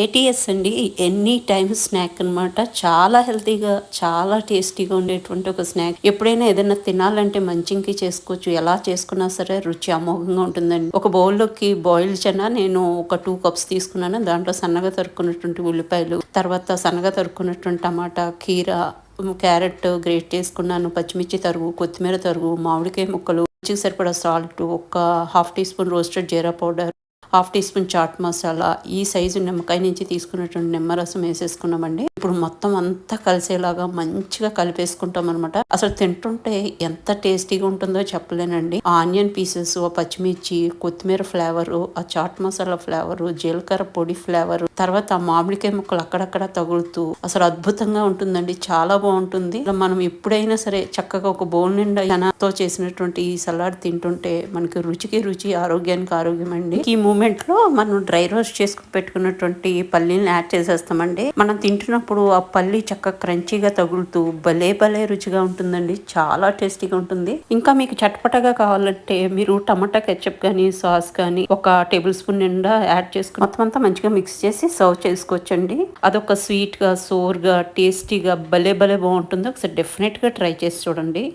ATS అండి any time snack అన్నమాట. చాలా హెల్తీగా చాలా టేస్టీగా ఉండేటువంటి ఒక స్నాక్. ఎప్పుడైనా ఏదైనా తినాలంటే మంచింకి చేసుకోవచ్చు. ఎలా చేసుకున్నా సరే రుచి అమోఘంగా ఉంటుందండి. ఒక బౌల్లోకి బాయిల్ చెన్న నేను ఒక టూ కప్స్ తీసుకున్నాను. దాంట్లో సన్నగా తరుక్కున్నటువంటి ఉల్లిపాయలు తర్వాత సన్నగా తరుక్కున్నటువంటి టమాటా కీర క్యారెట్ గ్రేట్ చేసుకున్నాను. పచ్చిమిర్చి తరుగు కొత్తిమీర తరుగు మామిడికాయ ముక్కలు రుచికి సరిపడా సాల్ట్ ఒక half teaspoon roasted jeera powder half teaspoon chaat masala ఈ సైజు నిమ్మకాయ నుంచి తీసుకున్నటువంటి నిమ్మరసం వేసేసుకున్నామండి. ఇప్పుడు మొత్తం అంతా కలిసేలాగా మంచిగా కలిపేసుకుంటాం అనమాట అసలు తింటుంటే ఎంత టేస్టీగా ఉంటుందో చెప్పలేనండి. ఆనియన్ పీసెస్ పచ్చిమిర్చి కొత్తిమీర ఫ్లేవర్ ఆ చాట్ మసాలా ఫ్లేవర్ జీలకర్ర పొడి ఫ్లేవర్ తర్వాత ఆ మామిడికాయ ముక్కలు అక్కడక్కడ తగులుతూ అసలు అద్భుతంగా ఉంటుందండి. చాలా బాగుంటుంది. మనం ఎప్పుడైనా సరే చక్కగా ఒక బౌల్ నిండా చనాతో చేసినటువంటి ఈ సలాడ్ తింటుంటే మనకి రుచికి రుచి ఆరోగ్యానికి ఆరోగ్యం అండి. ఈ మూమెంట్లో మనం డ్రై రోస్ట్ చేసుకుని పెట్టుకున్నటువంటి పల్లీని యాడ్ చేసేస్తామండి. మనం తింటున్నప్పుడు ఆ పల్లి చక్కగా క్రంచీగా తగులుతూ భలే భలే రుచిగా ఉంటుందండి. చాలా టేస్టీగా ఉంటుంది. ఇంకా మీకు చటపటగా కావాలంటే మీరు టమాటా కెచప్ కానీ సాస్ కానీ ఒక టేబుల్ స్పూన్ నిండా యాడ్ చేసుకుని మొత్తం అంతా మంచిగా మిక్స్ చేసి సర్వ్ చేసుకోవచ్చండి. అదొక స్వీట్గా సోర్గా టేస్టీగా భలే భలే బాగుంటుంది ఒకసారి డెఫినెట్గా ట్రై చేసి చూడండి.